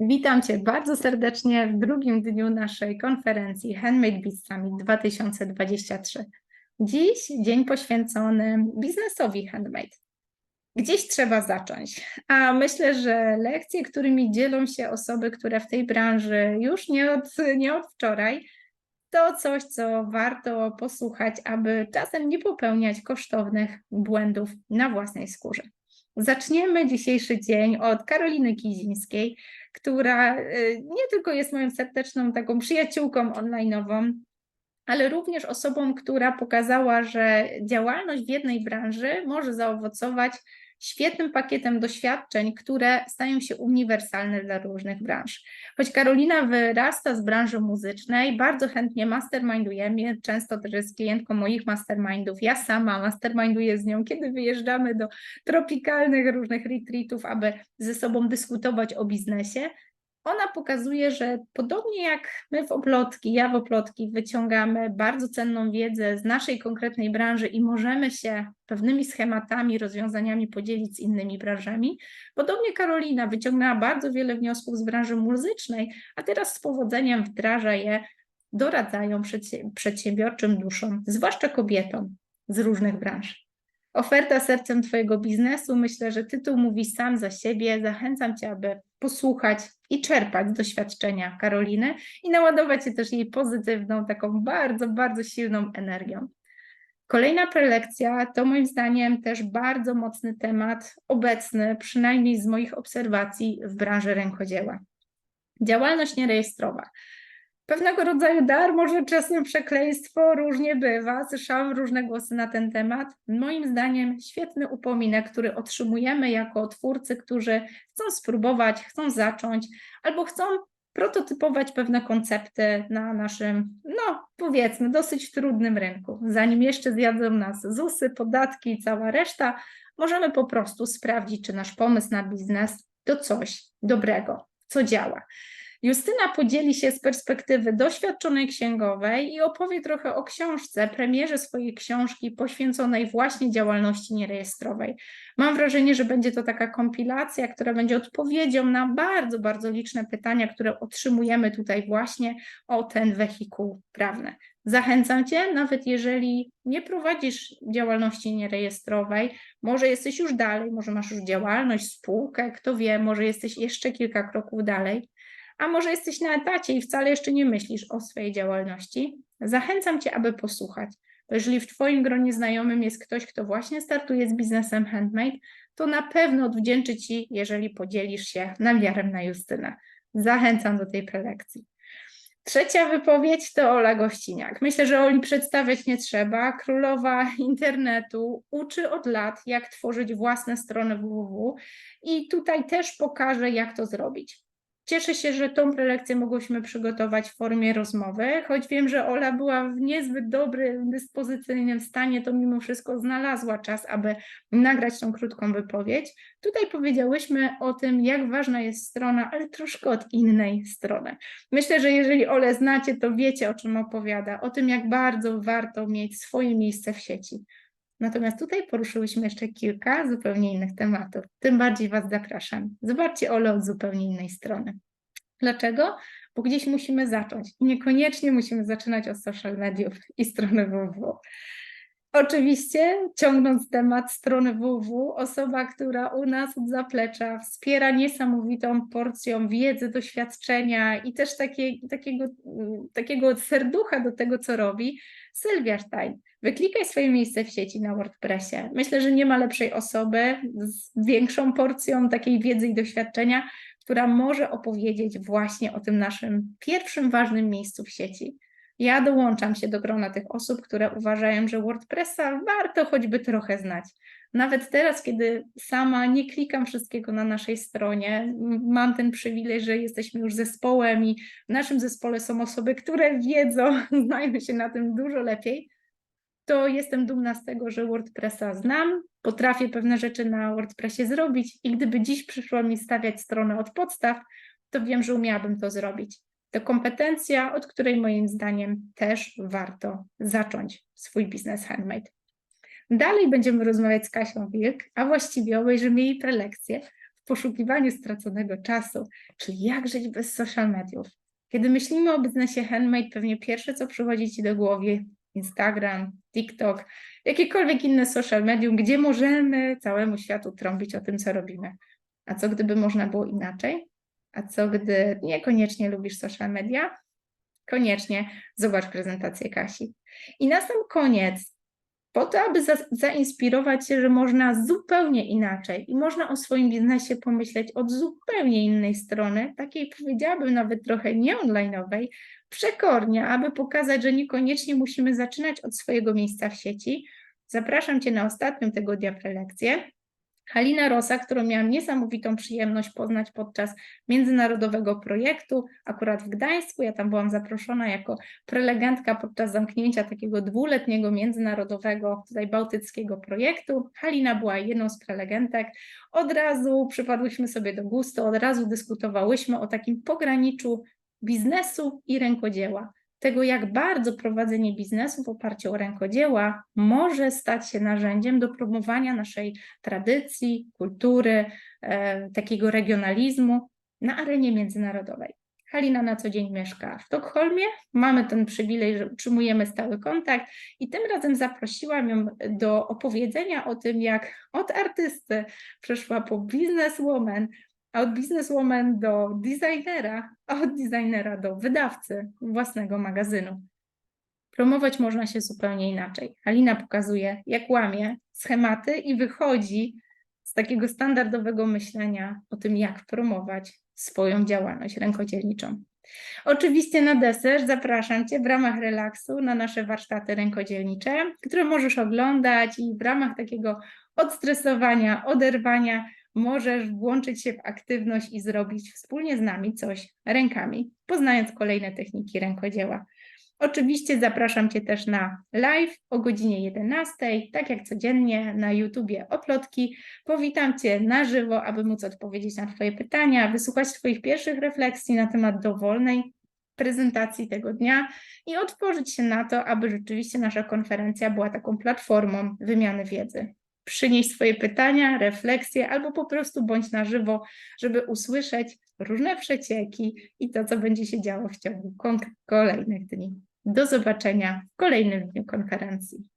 Witam Cię bardzo serdecznie w drugim dniu naszej konferencji Handmade Biz Summit 2023. Dziś dzień poświęcony biznesowi handmade. Gdzieś trzeba zacząć, a myślę, że lekcje, którymi dzielą się osoby, które w tej branży już nie od, nie od wczoraj, to coś, co warto posłuchać, aby czasem nie popełniać kosztownych błędów na własnej skórze. Zaczniemy dzisiejszy dzień od Karoliny Kizińskiej, która y, nie tylko jest moją serdeczną taką przyjaciółką online'ową, ale również osobą, która pokazała, że działalność w jednej branży może zaowocować świetnym pakietem doświadczeń, które stają się uniwersalne dla różnych branż. Choć Karolina wyrasta z branży muzycznej, bardzo chętnie mastermindujemy, często też jest klientką moich mastermindów. Ja sama masterminduję z nią, kiedy wyjeżdżamy do tropikalnych różnych retreatów, aby ze sobą dyskutować o biznesie, ona pokazuje, że podobnie jak my w Oplotki, ja w Oplotki wyciągamy bardzo cenną wiedzę z naszej konkretnej branży i możemy się pewnymi schematami, rozwiązaniami podzielić z innymi branżami. Podobnie Karolina wyciągnęła bardzo wiele wniosków z branży muzycznej, a teraz z powodzeniem wdraża je, doradzają przedsiębiorczym duszom, zwłaszcza kobietom z różnych branż. Oferta sercem Twojego biznesu. Myślę, że tytuł mówi sam za siebie. Zachęcam Cię, aby posłuchać i czerpać z doświadczenia Karoliny i naładować się też jej pozytywną, taką bardzo, bardzo silną energią. Kolejna prelekcja to moim zdaniem też bardzo mocny temat, obecny, przynajmniej z moich obserwacji w branży rękodzieła. Działalność nierejestrowa pewnego rodzaju dar, może czasem przekleństwo, różnie bywa. Słyszałam różne głosy na ten temat. Moim zdaniem świetny upominek, który otrzymujemy jako twórcy, którzy chcą spróbować, chcą zacząć albo chcą prototypować pewne koncepty na naszym, no powiedzmy, dosyć trudnym rynku. Zanim jeszcze zjadzą nas ZUSy, podatki i cała reszta, możemy po prostu sprawdzić, czy nasz pomysł na biznes to coś dobrego, co działa. Justyna podzieli się z perspektywy doświadczonej księgowej i opowie trochę o książce, premierze swojej książki poświęconej właśnie działalności nierejestrowej. Mam wrażenie, że będzie to taka kompilacja, która będzie odpowiedzią na bardzo, bardzo liczne pytania, które otrzymujemy tutaj właśnie o ten wehikuł prawny. Zachęcam Cię, nawet jeżeli nie prowadzisz działalności nierejestrowej, może jesteś już dalej, może masz już działalność, spółkę, kto wie, może jesteś jeszcze kilka kroków dalej a może jesteś na etacie i wcale jeszcze nie myślisz o swojej działalności, zachęcam Cię, aby posłuchać. Bo jeżeli w Twoim gronie znajomym jest ktoś, kto właśnie startuje z biznesem handmade, to na pewno odwdzięczy Ci, jeżeli podzielisz się namiarem na Justynę. Zachęcam do tej prelekcji. Trzecia wypowiedź to Ola Gościniak. Myślę, że Oli przedstawiać nie trzeba. Królowa internetu uczy od lat, jak tworzyć własne strony www i tutaj też pokaże, jak to zrobić. Cieszę się, że tą prelekcję mogłyśmy przygotować w formie rozmowy, choć wiem, że Ola była w niezbyt dobrym, dyspozycyjnym stanie, to mimo wszystko znalazła czas, aby nagrać tą krótką wypowiedź. Tutaj powiedziałyśmy o tym, jak ważna jest strona, ale troszkę od innej strony. Myślę, że jeżeli Ole znacie, to wiecie, o czym opowiada, o tym, jak bardzo warto mieć swoje miejsce w sieci. Natomiast tutaj poruszyłyśmy jeszcze kilka zupełnie innych tematów. Tym bardziej Was zapraszam. Zobaczcie Ole od zupełnie innej strony. Dlaczego? Bo gdzieś musimy zacząć. I niekoniecznie musimy zaczynać od social mediów i strony www. Oczywiście, ciągnąc temat strony www, osoba, która u nas od zaplecza wspiera niesamowitą porcją wiedzy, doświadczenia i też takie, takiego, takiego serducha do tego, co robi, Sylwia Stein. Wyklikaj swoje miejsce w sieci na WordPressie. Myślę, że nie ma lepszej osoby z większą porcją takiej wiedzy i doświadczenia, która może opowiedzieć właśnie o tym naszym pierwszym ważnym miejscu w sieci. Ja dołączam się do grona tych osób, które uważają, że WordPressa warto choćby trochę znać. Nawet teraz, kiedy sama nie klikam wszystkiego na naszej stronie, mam ten przywilej, że jesteśmy już zespołem i w naszym zespole są osoby, które wiedzą, znają się na tym dużo lepiej, to jestem dumna z tego, że WordPressa znam, potrafię pewne rzeczy na WordPressie zrobić i gdyby dziś przyszło mi stawiać stronę od podstaw, to wiem, że umiałabym to zrobić. To kompetencja, od której moim zdaniem też warto zacząć swój biznes handmade. Dalej będziemy rozmawiać z Kasią Wilk, a właściwie obejrzymy jej prelekcję w poszukiwaniu straconego czasu, czyli jak żyć bez social mediów. Kiedy myślimy o biznesie handmade, pewnie pierwsze, co przychodzi Ci do głowy, Instagram, TikTok, jakiekolwiek inne social medium, gdzie możemy całemu światu trąbić o tym, co robimy. A co gdyby można było inaczej? A co gdy niekoniecznie lubisz social media? Koniecznie zobacz prezentację Kasi. I na sam koniec, po to, aby za, zainspirować się, że można zupełnie inaczej i można o swoim biznesie pomyśleć od zupełnie innej strony, takiej powiedziałabym nawet trochę nieonlineowej, przekornie, aby pokazać, że niekoniecznie musimy zaczynać od swojego miejsca w sieci. Zapraszam Cię na ostatnią tego dnia prelekcję. Halina Rosa, którą miałam niesamowitą przyjemność poznać podczas międzynarodowego projektu, akurat w Gdańsku. Ja tam byłam zaproszona jako prelegentka podczas zamknięcia takiego dwuletniego międzynarodowego, tutaj bałtyckiego projektu. Halina była jedną z prelegentek. Od razu przypadłyśmy sobie do gustu, od razu dyskutowałyśmy o takim pograniczu biznesu i rękodzieła tego, jak bardzo prowadzenie biznesu w oparciu o rękodzieła może stać się narzędziem do promowania naszej tradycji, kultury, e, takiego regionalizmu na arenie międzynarodowej. Halina na co dzień mieszka w Sztokholmie, mamy ten przywilej, że utrzymujemy stały kontakt i tym razem zaprosiłam ją do opowiedzenia o tym, jak od artysty przeszła po bizneswoman, a od bizneswoman do designera, a od designera do wydawcy własnego magazynu. Promować można się zupełnie inaczej. Alina pokazuje, jak łamie schematy i wychodzi z takiego standardowego myślenia o tym, jak promować swoją działalność rękodzielniczą. Oczywiście na deser zapraszam Cię w ramach relaksu na nasze warsztaty rękodzielnicze, które możesz oglądać i w ramach takiego odstresowania, oderwania możesz włączyć się w aktywność i zrobić wspólnie z nami coś rękami, poznając kolejne techniki rękodzieła. Oczywiście zapraszam Cię też na live o godzinie 11, tak jak codziennie na YouTubie Oplotki. Powitam Cię na żywo, aby móc odpowiedzieć na Twoje pytania, wysłuchać Twoich pierwszych refleksji na temat dowolnej prezentacji tego dnia i otworzyć się na to, aby rzeczywiście nasza konferencja była taką platformą wymiany wiedzy przynieść swoje pytania, refleksje, albo po prostu bądź na żywo, żeby usłyszeć różne przecieki i to, co będzie się działo w ciągu kolejnych dni. Do zobaczenia w kolejnym dniu konferencji.